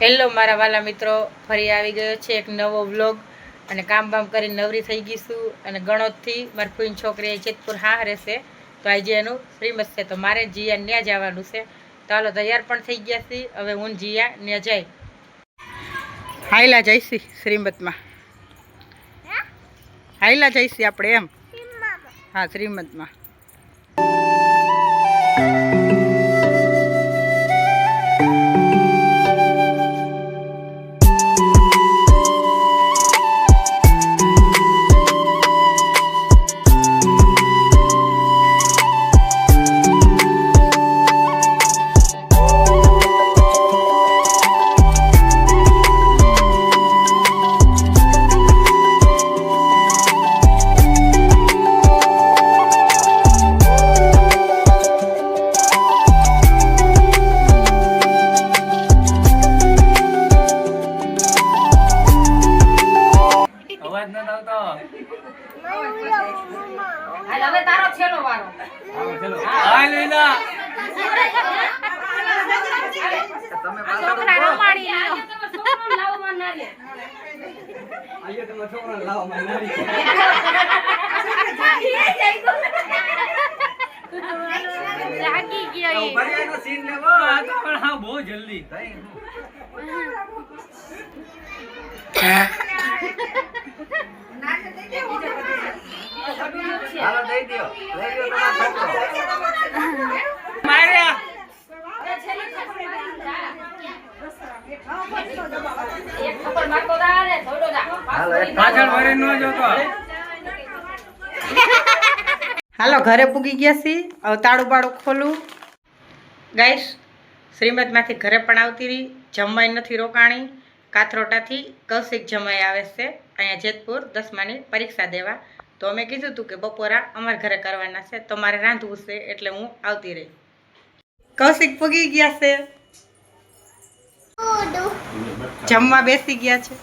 Hello મારા વાલા મિત્રો ફરી આવી ગયો છે એક નવો વ્લોગ. અને કામ બામ કરીને નવરી થઈ ગઈશું અને ગણોદથી મારી ફૂઈન છોકરી જેતપુર હા રહેશે તો આજે એનું શ્રીમત છે. તો મારે જીયા ત્યાં જવાનું છે. તો હાલો તૈયાર પણ થઈ ગયા છીએ હવે હું જીયા ત્યાં જાય. હાઈલા જઈશી શ્રીમતમાં. હાઈલા જઈશી આપણે એમ. હા શ્રીમતમાં. હવે તારો છેલો વારો. હાય લીલા. છોકરા રમાડી લ્યો. આયો તમે છોકરાને લાવવા ના લે જાગી ગયો એ બરિયાનો સીન લેવો. આ તો પણ હા બહુ જલ્દી. હાલો દઈ દ્યો લઈ લ્યો તમારો છોકરો માર્યા હાલો એક પાછળ વરે ન જોતો હાલો ઘરે પૂગી ગયા છી. હવે તાળું બાળું ખોલું. ગાઈશ શ્રીમદમાંથી ઘરે પણ આવતી રહી. જમવાઈ નથી રોકાણી. કાથરોટાથી કૌશિક જમાઈ આવે છે. અહીંયા જેતપુર દસમાની પરીક્ષા દેવા. તો અમે કીધું હતું કે બપોરા અમારા ઘરે કરવાના છે, તો મારે રાંધવું છે એટલે હું આવતી રહી. કૌશિક પૂગી ગયા છે. જમવા બેસી ગયા છે.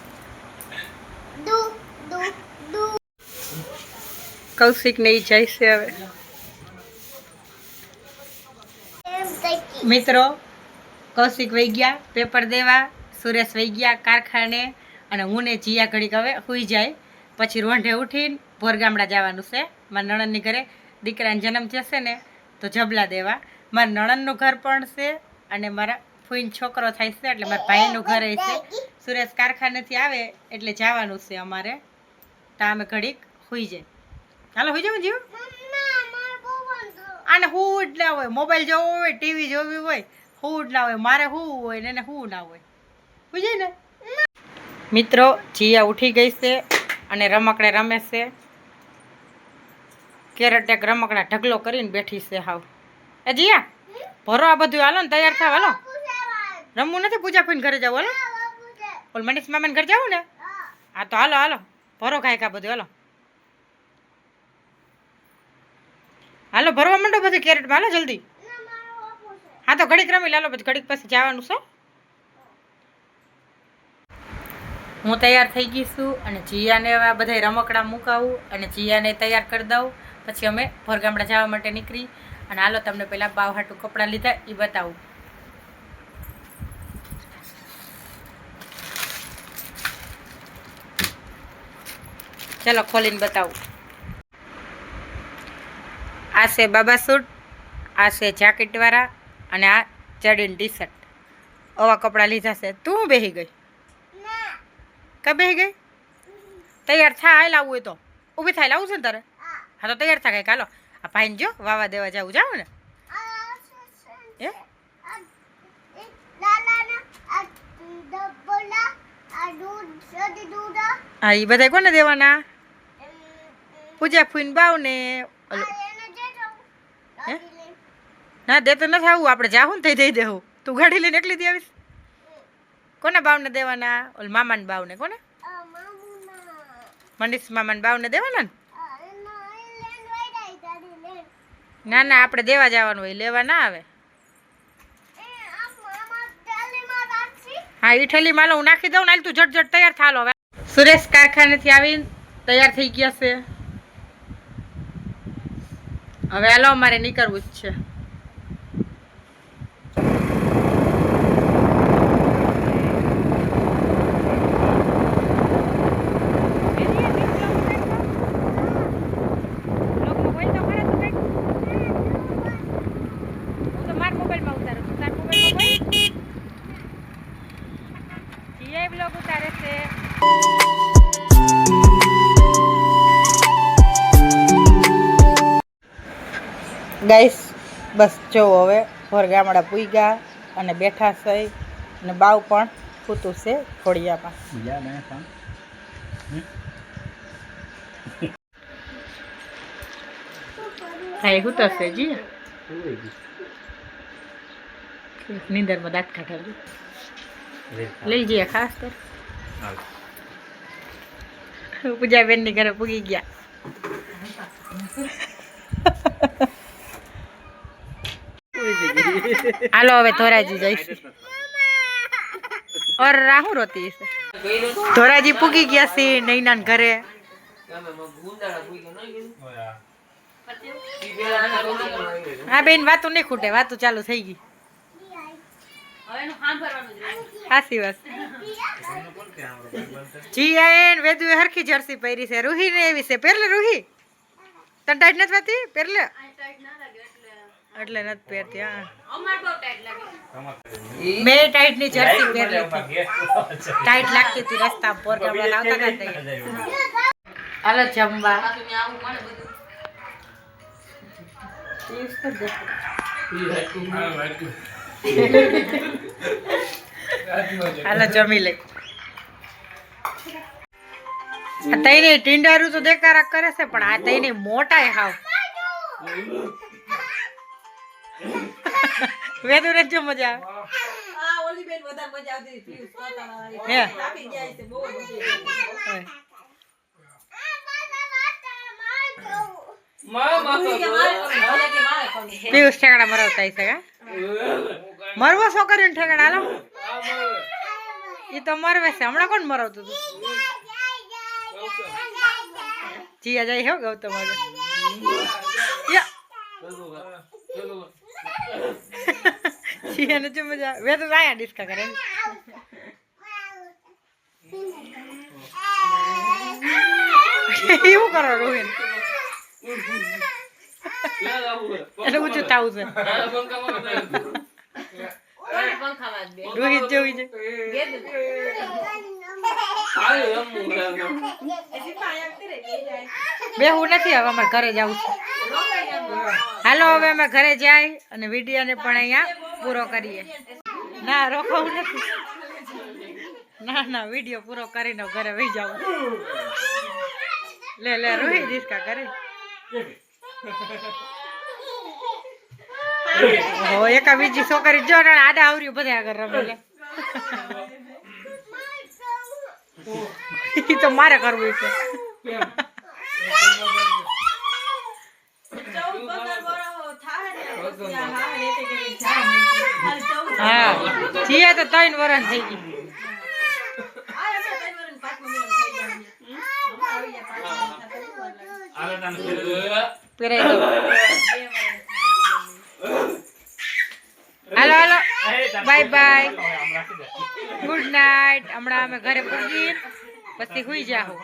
કૌશિક ને ઈ જાય છે હવે. મિત્રો, કૌશિક વહી ગયા, પેપર દેવા, સુરેશ વહી ગયા કારખાને, અને હું ને જીયા ઘડીક હવે સુઈ જાય. પછી રોંઢે ઉઠીને ભોરગામડા જવાનું છે. મારા નણંદની ઘરે દીકરાને જન્મ થશે ને, તો જબલા દેવા. મારા નણંદનું ઘર પણ છે અને મારા ફૂઈન છોકરો થાય છે એટલે મારા ભાઈનું ઘર છે. સુરેશ કારખાનેથી આવે એટલે જવાનું છે અમારે. તો અમે ઘડીક સુઈ જાય હાલો, હોઈ જાવ જીવ. આને હું જ ના હોય, મોબાઈલ જોવો હોય, ટીવી જોવી હોય, હું જ ના હોય, મારે હું હોય ને એને હું ના હોય. બુঝે ને? મિત્રો, જીયા ઉઠી ગઈ છે અને રમકડે રમે છે. કેરેટેક રમકડા ઢગલો કરીને બેઠી છે હાવ. એ જીયા, ભરો આ બધું, હાલો ને, તૈયાર થાવ, હાલો. રમવું નથી પૂજા કોઈને ઘરે જાવ, હાલો? ઓલ મનીષ મામાને ઘરે જાવું ને? હા, તો હાલો હાલો. ભરો ખાય કા બધું, હાલો. હાલો, ભરવા માંડો બધું કેરેટમાં, હાલો, જલ્દી. હા, તો ઘડીક રમી લાલો પછી ઘડીક પછી જવાનું છે. હું તૈયાર થઈ ગઈ છું અને જીયાને આ બધા રમકડા મુકાવું અને જીયાને તૈયાર કરી દઉં. પછી અમે ભરગામડા જવા માટે નીકળી અને હાલો તમને પહેલાં બાવ હાટું કપડાં લીધા એ બતાવું. ચલો ખોલીને બતાવું. આ છે બાબા સૂટ આ છે જાકેટવાળા અને આ ચડીને ટી શર્ટ આવા કપડાં લીધા છે. તું બેહી ગઈ? કા બેહી ગઈ? તૈયાર થાય લાવવું હોય તો. ઊભી થાય લાવું છે ને તારે? હા તો તૈયાર થાય કાલો આ ભાઈને જો વાવા દેવા જાવું. જાવ ને. એ? હા એ બધા કોને દેવાના? પૂજા ફૂઈને બાવ ને? ના દે તો નથી આવું. આપણે જાહું ને થઈ દઈ દેવું તું ગાડી લઈને એકલી દે આવીશ. કોને બાવને દેવાના? ઓલ મામાને બાવને. કોને? મનીષ મામાને બાવને દેવાના ને? ના ના આપણે દેવા જવાનું હોય લેવા ના આવે. હા ઈઠેલી ઠેલી માલો હું નાખી દઉં ને તું જટ તૈયાર થાલો હવે. સુરેશ કારખાનેથી આવીને તૈયાર થઈ ગયા છે. હવે હાલો અમારે નીકળવું જ છે. જીઆઈ બ્લોગ ઉતારે છે ગાઈસ બસ જો હવે ભર ગામડા પૂગ્યા અને બેઠા છે અને બાવ પણ ફૂતું છે ખોડિયામાં. હા એ હું થશે જી. નીંદરમાં દાંત કાઢેલું લઈ જઈએ ખાસ કર પૂજાબેનની ઘરે પૂગી ગયા હાલો હવે ધોરાજી જઈશું ઓર રાહુ રોતી છે ધોરાજી પૂગી ગયા છે નૈના ઘરે હા બેન વાતું નહીં ખૂટે વાતું ચાલુ થઈ ગઈ હાસી વાત. જી આયન વેદુ હરખી જર્સી પહેરી છે. રૂહી ને એવી છે. પહેરલે રૂહી? તને ટાઈટ નથી વાતી પહેરલે? એટલે નથી પહેરતી હા. મેં ટાઈટની જર્સી પહેરલી ટાઈટ લાગતી હતી રસ્તા પર ગામડા હતા હાલો જમવા. હાલો જમી લઈ તઈને ટીંડારું તો દેખારા કરે છે પણ આ તઈને મોટા હાવ. વેદુ ને જો મજા આવે. પિયુષ ઠેકડા મરાવતા હશે કા મરવો છોકરીને ઠેકડા હાલો. એ તો મરવે છે. હમણાં કોણ મરવતું હતું? જીયા જાય હો ગૌતમ આજે યા. જીયાને જો મજા વે તો આયા ડિસ્કા કરે એવું કરો રોહિન એટલે ઊંચું તાવું છે. રોહિત જેવી છે બે હું નથી હવે અમારે ઘરે જવું છે હાલો હવે અમે ઘરે જાય અને વિડીયોને પણ અહીંયા પૂરો કરીએ. ના રોકાવું નથી. ના ના વીડિયો પૂરો કરીને ઘરે વહી જાઉં લે લે રોહી રિસ્કા કરે. હો એકા બીજી છોકરી જો ને આડા આવર્યું બધા આગળ રમે લે. ઈ તો મારે કરવું છે. હા જીએ તો ત્રણ વરણ થઈ ગઈ. પહેરાઈ દઉં હાલો હાલો બાય બાય. ગુડ નાઇટ હમણાં અમે ઘરે પૂગી પછી હુઈ જાઓ